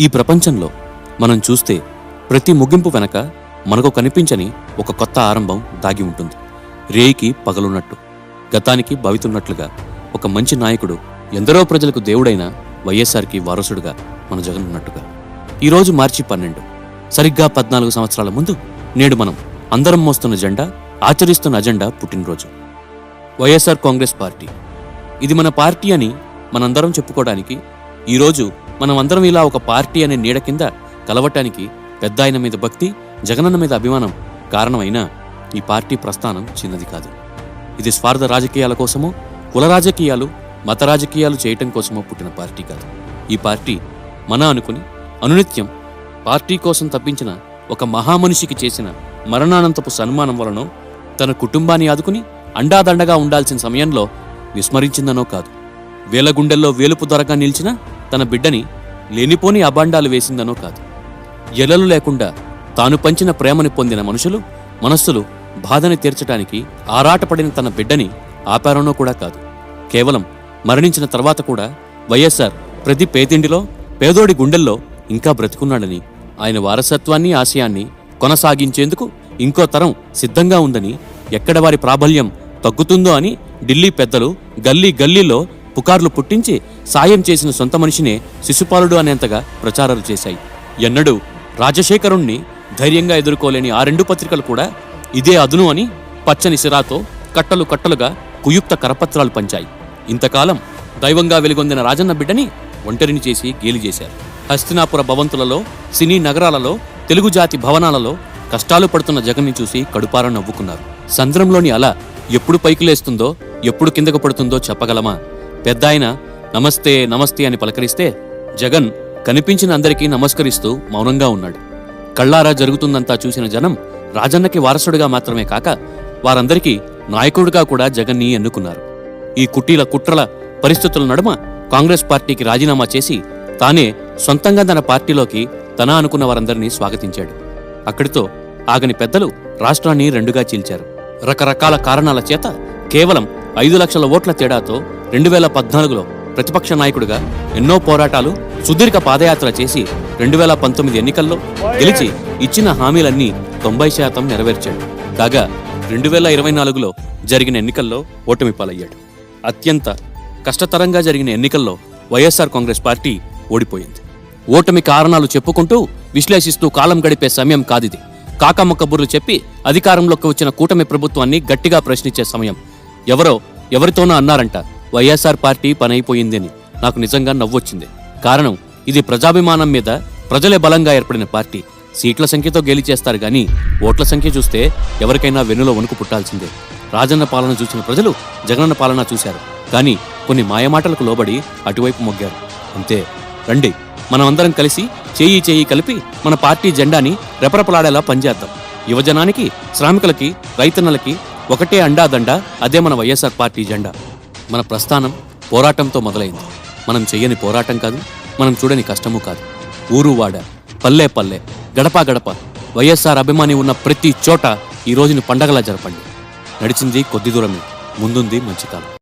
ఈ ప్రపంచంలో మనం చూస్తే ప్రతి ముగింపు వెనక మనకు కనిపించని ఒక కొత్త ఆరంభం దాగి ఉంటుంది. రేయికి పగలున్నట్టు గతానికి భవితున్నట్లుగా ఒక మంచి నాయకుడు ఎందరో ప్రజలకు దేవుడైన వైఎస్ఆర్కి వారసుడుగా మన జగన్ ఉన్నట్టుగా. ఈరోజు మార్చి పన్నెండు. సరిగ్గా పద్నాలుగు సంవత్సరాల ముందు నేడు మనం అందరం మోస్తున్న జెండా ఆచరిస్తున్న అజెండా పుట్టినరోజు. వైఎస్ఆర్ కాంగ్రెస్ పార్టీ. ఇది మన పార్టీ అని మనందరం చెప్పుకోవడానికి ఈరోజు మనం అందరం ఇలా ఒక పార్టీ అనే నీడ కింద కలవటానికి పెద్ద ఆయన మీద భక్తి జగనన్న మీద అభిమానం కారణమైన ఈ పార్టీ ప్రస్థానం చిన్నది కాదు. ఇది స్వార్థ రాజకీయాల కోసమో కుల రాజకీయాలు మత రాజకీయాలు చేయటం కోసమో పుట్టిన పార్టీ కాదు. ఈ పార్టీ మన అనుకుని అనునిత్యం పార్టీ కోసం తప్పించిన ఒక మహామనిషికి చేసిన మరణానంతపు సన్మానం వలనో తన కుటుంబాన్ని ఆదుకుని అండాదండగా ఉండాల్సిన సమయంలో విస్మరించిందనో కాదు. వేల గుండెల్లో వేలుపు దొరగా నిలిచిన తన బిడ్డని లేనిపోని అబాండాలు వేసిందనో కాదు. ఎలలు లేకుండా తాను పంచిన ప్రేమని పొందిన మనుషులు మనస్సులు బాధని తీర్చటానికి ఆరాటపడిన తన బిడ్డని ఆపారనో కూడా కాదు. కేవలం మరణించిన తర్వాత కూడా వైఎస్ఆర్ ప్రతి పేదిండిలో పేదోడి గుండెల్లో ఇంకా బ్రతుకున్నాడని ఆయన వారసత్వాన్ని ఆశయాన్ని కొనసాగించేందుకు ఇంకో తరం సిద్ధంగా ఉందని ఎక్కడ వారి ప్రాబల్యం తగ్గుతుందో అని ఢిల్లీ పెద్దలు గల్లీ గల్లీలో పుకార్లు పుట్టించి సాయం చేసిన సొంత మనిషినే శిశుపాలుడు అనేంతగా ప్రచారాలు చేశాయి. ఎన్నడూ రాజశేఖరుణ్ణి ధైర్యంగా ఎదుర్కోలేని ఆ రెండు పత్రికలు కూడా ఇదే అదును అని పచ్చని సిరాతో కట్టలు కట్టలుగా కుయుక్త కరపత్రాలు పంచాయి. ఇంతకాలం దైవంగా వెలుగొందిన రాజన్న బిడ్డని ఒంటరిని చేసి గేలి చేశారు. హస్తినాపుర భవంతులలో సినీ నగరాలలో తెలుగు జాతి భవనాలలో కష్టాలు పడుతున్న జగన్ని చూసి కడుపార నవ్వుకున్నారు. సంద్రంలోని అల ఎప్పుడు పైకి లేస్తుందో ఎప్పుడు కిందకు పడుతుందో చెప్పగలమా? పెద్దాయన నమస్తే నమస్తే అని పలకరిస్తే జగన్ కనిపించిన అందరికీ నమస్కరిస్తూ మౌనంగా ఉన్నాడు. కళ్ళారా జరుగుతుందంతా చూసిన జనం రాజన్నకి వారసుడిగా మాత్రమే కాక వారందరికీ నాయకుడిగా కూడా జగన్ని ఎన్నుకున్నారు. ఈ కుటీల కుట్రల పరిస్థితుల నడుమ కాంగ్రెస్ పార్టీకి రాజీనామా చేసి తానే సొంతంగా తన పార్టీలోకి తన అనుకున్న వారందరినీ స్వాగతించాడు. అక్కడితో ఆగని పెద్దలు రాష్ట్రాన్ని రెండుగా చీల్చారు. రకరకాల కారణాల చేత కేవలం ఐదు లక్షల ఓట్ల తేడాతో రెండు వేల పద్నాలుగులో ప్రతిపక్ష నాయకుడిగా ఎన్నో పోరాటాలు సుదీర్ఘ పాదయాత్ర చేసి రెండు వేల పంతొమ్మిది ఎన్నికల్లో గెలిచి ఇచ్చిన హామీలన్నీ తొంభై శాతం నెరవేర్చాడు. కాగా రెండు వేల ఇరవై నాలుగులో జరిగిన ఎన్నికల్లో ఓటమి పాలయ్యాడు. అత్యంత కష్టతరంగా జరిగిన ఎన్నికల్లో వైఎస్ఆర్ కాంగ్రెస్ పార్టీ ఓడిపోయింది. ఓటమి కారణాలు చెప్పుకుంటూ విశ్లేషిస్తూ కాలం గడిపే సమయం కాదిది. కాకమ్మ కబుర్లు చెప్పి అధికారంలోకి వచ్చిన కూటమి ప్రభుత్వాన్ని గట్టిగా ప్రశ్నించే సమయం ఎవరో ఎవరితోనో అన్నారంట వైఎస్ఆర్ పార్టీ పనైపోయిందని. నాకు నిజంగా నవ్వొచ్చింది. కారణం ఇది ప్రజాభిమానం మీద ప్రజలే బలంగా ఏర్పడిన పార్టీ. సీట్ల సంఖ్యతో గెలిచేస్తారు గాని ఓట్ల సంఖ్య చూస్తే ఎవరికైనా వెన్నులో వణుకు పుట్టాల్సిందే. రాజన్న పాలన చూసిన ప్రజలు జగనన్న పాలన చూశారు. కానీ కొన్ని మాయమాటలకు లోబడి అటువైపు మొగ్గారు. అంతే. రండి. మనమందరం కలిసి చేయి చేయి కలిపి మన పార్టీ జెండాని రెపరెపలాడేలా పనిచేద్దాం. యువజనానికి శ్రామికులకి రైతన్నలకి ఒకటే అండాదండ అదే మన వైఎస్ఆర్ పార్టీ జెండా. మన ప్రస్థానం పోరాటంతో మొదలైంది. మనం చెయ్యని పోరాటం కాదు మనం చూడని కష్టము కాదు. ఊరు వాడ పల్లె పల్లె గడప గడప వైఎస్ఆర్ అభిమాని ఉన్న ప్రతి చోట ఈ రోజుని పండగలా జరపండి. నడిచింది కొద్ది దూరమే ముందుంది మంచి కాలం